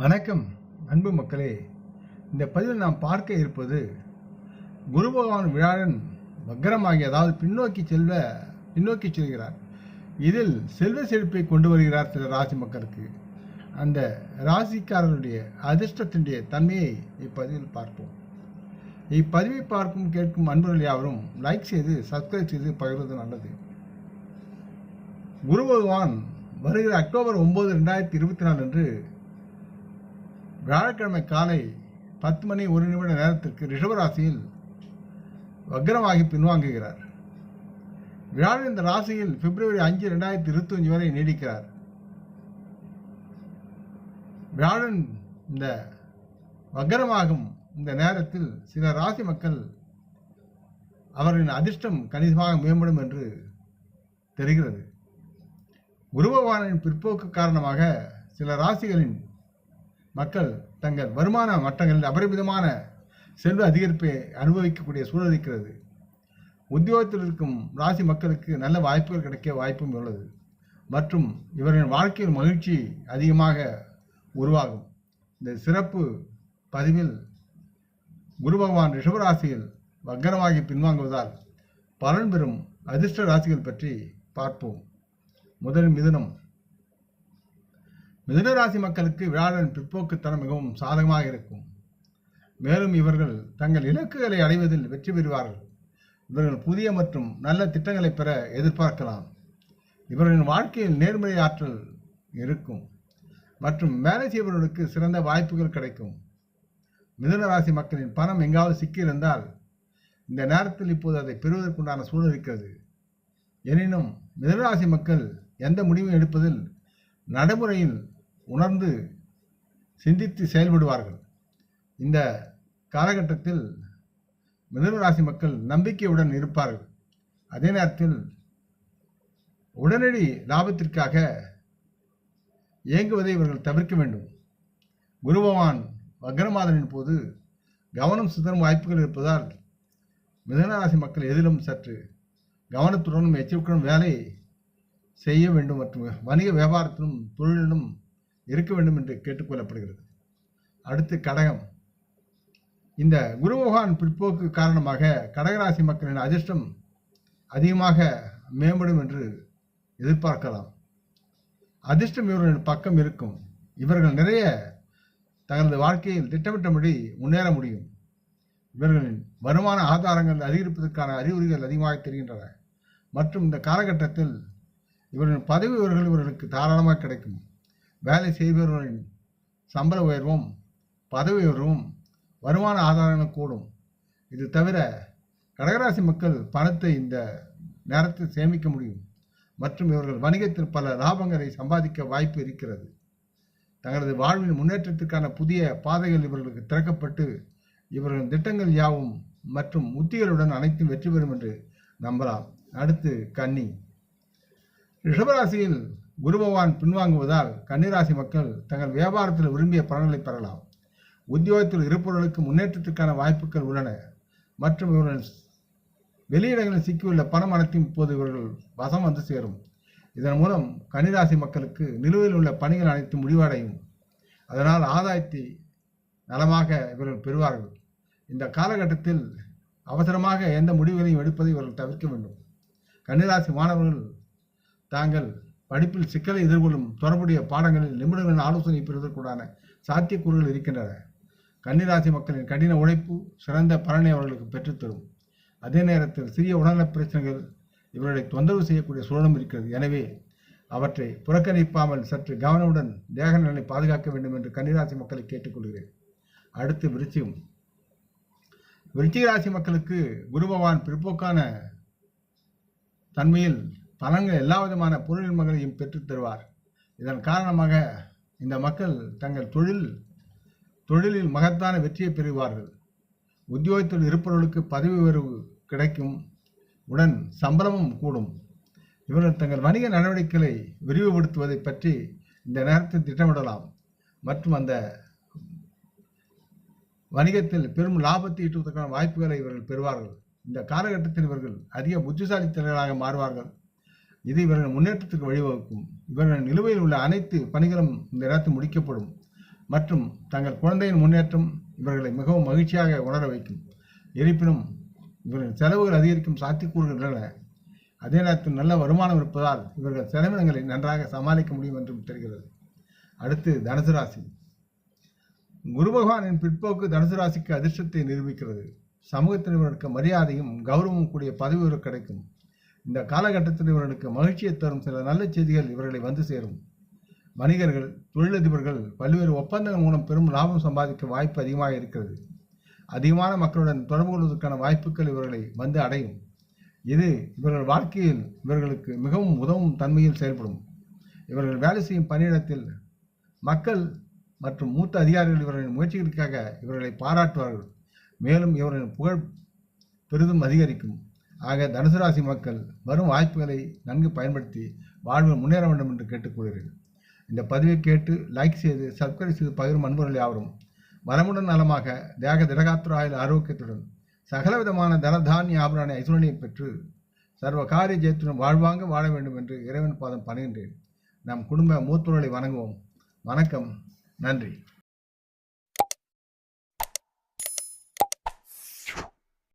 வணக்கம் அன்பு மக்களே. இந்த பதிவில் நாம் பார்க்க இருப்பது குரு பகவான் விழாடன் வக்கரமாகி அதாவது பின்னோக்கி செல்வ பின்னோக்கி செல்கிறார். இதில் செல்வ செழிப்பை கொண்டு வருகிறார் சில ராசி மக்களுக்கு. அந்த ராசிக்காரர்களுடைய அதிர்ஷ்டத்தினுடைய தன்மையை இப்பதிவில் பார்ப்போம். இப்பதிவை பார்க்கும் கேட்கும் அன்பர்கள் யாவரும் லைக் செய்து சப்ஸ்கிரைப் செய்து பகிர்வது நல்லது. குரு பகவான் வருகிற அக்டோபர் ஒன்பது ரெண்டாயிரத்தி இருபத்தி நாலு அன்று வியாழக்கிழமை காலை பத்து மணி ஒரு நிமிட நேரத்திற்கு ரிஷபராசியில் வக்ரமாகி பின்வாங்குகிறார். வியாழன் இந்த ராசியில் பிப்ரவரி அஞ்சு ரெண்டாயிரத்தி இருபத்தஞ்சு வரை நீடிக்கிறார். வியாழன் இந்த வக்ரமாகும் இந்த நேரத்தில் சில ராசி மக்கள் அவர்களின் அதிர்ஷ்டம் கணிசமாக மேம்படும் என்று தெரிகிறது. குரு பகவானின் பிற்போக்கு காரணமாக சில ராசிகளின் மக்கள் தங்கள் வருமான மட்டங்களில் அபரிமிதமான செல்வ அதிகரிப்பை அனுபவிக்கக்கூடிய சூழல் இருக்கிறது. உத்தியோகத்தில் இருக்கும் ராசி மக்களுக்கு நல்ல வாய்ப்புகள் கிடைக்க வாய்ப்பும் உள்ளது. மற்றும் இவரின் வாழ்க்கையில் மகிழ்ச்சி அதிகமாக உருவாகும். இந்த சிறப்பு பதிவில் குரு பகவான் ரிஷபராசியில் வக்கரமாகி பின்வாங்குவதால் பலன் பெறும் அதிர்ஷ்ட ராசிகள் பற்றி பார்ப்போம். முதல் மிதனம் மிதனராசி மக்களுக்கு விழாவின் பிற்போக்குத்தனம் மிகவும் சாதகமாக இருக்கும். மேலும் இவர்கள் தங்கள் இலக்குகளை அடைவதில் வெற்றி பெறுவார்கள். இவர்கள் புதிய மற்றும் நல்ல திட்டங்களை பெற எதிர்பார்க்கலாம். இவர்களின் வாழ்க்கையில் நேர்மறை ஆற்றல் இருக்கும். மற்றும் வேலை செய்பவர்களுக்கு சிறந்த வாய்ப்புகள் கிடைக்கும். மிதுன ராசி மக்களின் பணம் எங்காவது சிக்கியிருந்தால் இந்த நேரத்தில் இப்போது அதை பெறுவதற்குண்டான சூழல் இருக்கிறது. எனினும் மிதனராசி மக்கள் எந்த முடிவும் எடுப்பதில் நடைமுறையில் உணர்ந்து சிந்தித்து செயல்படுவார்கள். இந்த காலகட்டத்தில் மிதனராசி மக்கள் நம்பிக்கையுடன் இருப்பார்கள். அதே நேரத்தில் உடனடி லாபத்திற்காக இயங்குவதை இவர்கள் தவிர்க்க வேண்டும். குரு பகவான் வக்ரமாதனின் போது கவனம் சிதறும் வாய்ப்புகள் இருப்பதால் மிதனராசி மக்கள் எதிலும் சற்று கவனத்துடனும் எச்சரிக்கையுடன் வேலை செய்ய வேண்டும் மற்றும் வணிக வியாபாரத்திலும் தொழிலிலும் இருக்க வேண்டும் என்று கேட்டுக்கொள்ளப்படுகிறது அடுத்து கடகம். இந்த குரு பகவான் பிற்போக்கு காரணமாக கடகராசி மக்களின் அதிர்ஷ்டம் அதிகமாக மேம்படும் என்று எதிர்பார்க்கலாம். அதிர்ஷ்டம் இவர்களின் பக்கம் இருக்கும். இவர்கள் நிறைய தங்களது வாழ்க்கையில் திட்டமிட்டபடி முன்னேற முடியும். இவர்களின் வருமான ஆதாரங்கள் அதிகரிப்பதற்கான அறிகுறிகள் அதிகமாக தெரிகின்றன. மற்றும் இந்த காலகட்டத்தில் இவர்களின் பதவி உயர்வுகள் இவர்களுக்கு தாராளமாக கிடைக்கும். வேலை செய்பவர்களின் சம்பள உயர்வும் பதவி உயர்வும் வருமான ஆதாரங்கள் கூடும். இது தவிர கடகராசி மக்கள் பணத்தை இந்த நேரத்தில் சேமிக்க முடியும். மற்றும் இவர்கள் வணிகத்தில் பல லாபங்களை சம்பாதிக்க வாய்ப்பு இருக்கிறது. தங்களது வாழ்வின் முன்னேற்றத்திற்கான புதிய பாதைகள் இவர்களுக்கு திறக்கப்பட்டு இவர்களின் திட்டங்கள் யாவும் மற்றும் உத்திகளுடன் அனைத்தும் வெற்றி பெறும் என்று நம்பலாம். அடுத்து கன்னி. ரிஷபராசியில் குரு பகவான் பின்வாங்குவதால் கன்னிராசி மக்கள் தங்கள் வியாபாரத்தில் விரும்பிய பலன்களை பெறலாம். உத்தியோகத்தில் இருப்பவர்களுக்கு முன்னேற்றத்திற்கான வாய்ப்புகள் உள்ளன. மற்றும் இவர்கள் வெளியிடங்களில் சிக்கியுள்ள பணம் அனைத்தும் இப்போது இவர்கள் வசம் வந்து சேரும். இதன் மூலம் கன்னிராசி மக்களுக்கு நிலுவையில் உள்ள பணிகள் அனைத்தும் முடிவடையும். அதனால் ஆதாயத்தை நலமாக இவர்கள் பெறுவார்கள். இந்த காலகட்டத்தில் அவசரமாக எந்த முடிவுகளையும் எடுப்பதை இவர்கள் தவிர்க்க வேண்டும். கன்னிராசி மாணவர்கள் தாங்கள் படிப்பில் சிக்கலை எதிர்கொள்ளும் தொடர்புடைய பாடங்களில் நிபுணர்களின் ஆலோசனை பெறுவதற்குடான சாத்தியக்கூறுகள் இருக்கின்றன. கன்னிராசி மக்களின் கடின உழைப்பு சிறந்த பலனை அவர்களுக்கு பெற்றுத்தரும். அதே நேரத்தில் சிறிய உடல்நலப் பிரச்சனைகள் இவர்களை தொந்தரவு செய்யக்கூடிய சூழலும் இருக்கிறது. எனவே அவற்றை புறக்கணிப்பாமல் சற்று கவனமுடன் தேக நலனை பாதுகாக்க வேண்டும் என்று கன்னிராசி மக்களை கேட்டுக்கொள்கிறேன். அடுத்து விருச்சிகம். விருச்சிக ராசி மக்களுக்கு குரு பகவான் பிற்போக்கான தன்மையில் பலன்கள் எல்லா விதமான பொருளின்மங்களையும் பெற்றுத் தருவார். இதன் காரணமாக இந்த மக்கள் தங்கள் தொழில் தொழிலில் மகத்தான வெற்றியை பெறுவார்கள். உத்தியோகத்தில் இருப்பவர்களுக்கு பதவி உயர்வு கிடைக்கும் உடன் சம்பளமும் கூடும். இவர்கள் தங்கள் வணிக நடவடிக்கைகளை விரிவுபடுத்துவதை பற்றி இந்த நேரத்தில் திட்டமிடலாம். மற்றும் அந்த வணிகத்தில் பெரும் லாபத்தை ஈட்டுவதற்கான வாய்ப்புகளை இவர்கள் பெறுவார்கள். இந்த காலகட்டத்தில் இவர்கள் அதிக புத்திசாலித்தனர்களாக மாறுவார்கள். இது இவர்கள் முன்னேற்றத்துக்கு வழிவகுக்கும். இவர்கள் நிலுவையில் உள்ள அனைத்து பணிகளும் இந்த நேரத்தில் முடிக்கப்படும். மற்றும் தங்கள் குழந்தையின் முன்னேற்றம் இவர்களை மிகவும் மகிழ்ச்சியாக உணர வைக்கும். இருப்பினும் இவர்களின் செலவுகள் அதிகரிக்கும் சாத்தியக்கூறுகள் உள்ளன. அதே நேரத்தில் நல்ல வருமானம் இருப்பதால் இவர்கள் செலவினங்களை நன்றாக சமாளிக்க முடியும் என்றும் தெரிகிறது. அடுத்து தனுசு ராசி. குரு பகவானின் பிற்போக்கு தனுசு ராசிக்கு அதிர்ஷ்டத்தை நிரூபிக்கிறது. சமூகத்தினருக்கு மரியாதையும் கௌரவமும் கூடிய பதவி கிடைக்கும். இந்த காலகட்டத்தில் இவர்களுக்கு மகிழ்ச்சியை தரும் சில நல்ல செய்திகள் இவர்களை வந்து சேரும். வணிகர்கள் தொழிலதிபர்கள் பல்வேறு ஒப்பந்தங்கள் மூலம் பெரும் லாபம் சம்பாதிக்க வாய்ப்பு அதிகமாக இருக்கிறது. அதிகமான மக்களுடன் தொடர்பு கொள்வதற்கான வாய்ப்புகள் இவர்களை வந்து அடையும். இது இவர்கள் வாழ்க்கையில் இவர்களுக்கு மிகவும் உதவும் தன்மையில் செயல்படும். இவர்கள் வேலை செய்யும் பணியிடத்தில் மக்கள் மற்றும் மூத்த அதிகாரிகள் இவர்களின் முயற்சிகளுக்காக இவர்களை பாராட்டுவார்கள். மேலும் இவர்களின் புகழ் பெரிதும் அதிகரிக்கும். ஆக தனுசு ராசி மக்கள் வரும் வாய்ப்புகளை நன்கு பயன்படுத்தி வாழ்வில் முன்னேற வேண்டும் என்று கேட்டுக்கொள்கிறேன் இந்த பதிவை கேட்டு லைக் செய்து சப்ஸ்கிரைப் செய்து பகிரும் அன்பர்கள் யாவரும் வளமுடன் நலமாக தேக திடகாத்திராயில் ஆரோக்கியத்துடன் சகலவிதமான தனதானிய ஆபராணி ஐஸ்வரணியை பெற்று சர்வ காரிய ஜெயத்துடன் வாழ்வாங்க வாழ வேண்டும் என்று இறைவன் பாதம் பணிகின்றேன். நம் குடும்ப மூத்தோர்களை வணங்குவோம். வணக்கம். நன்றி.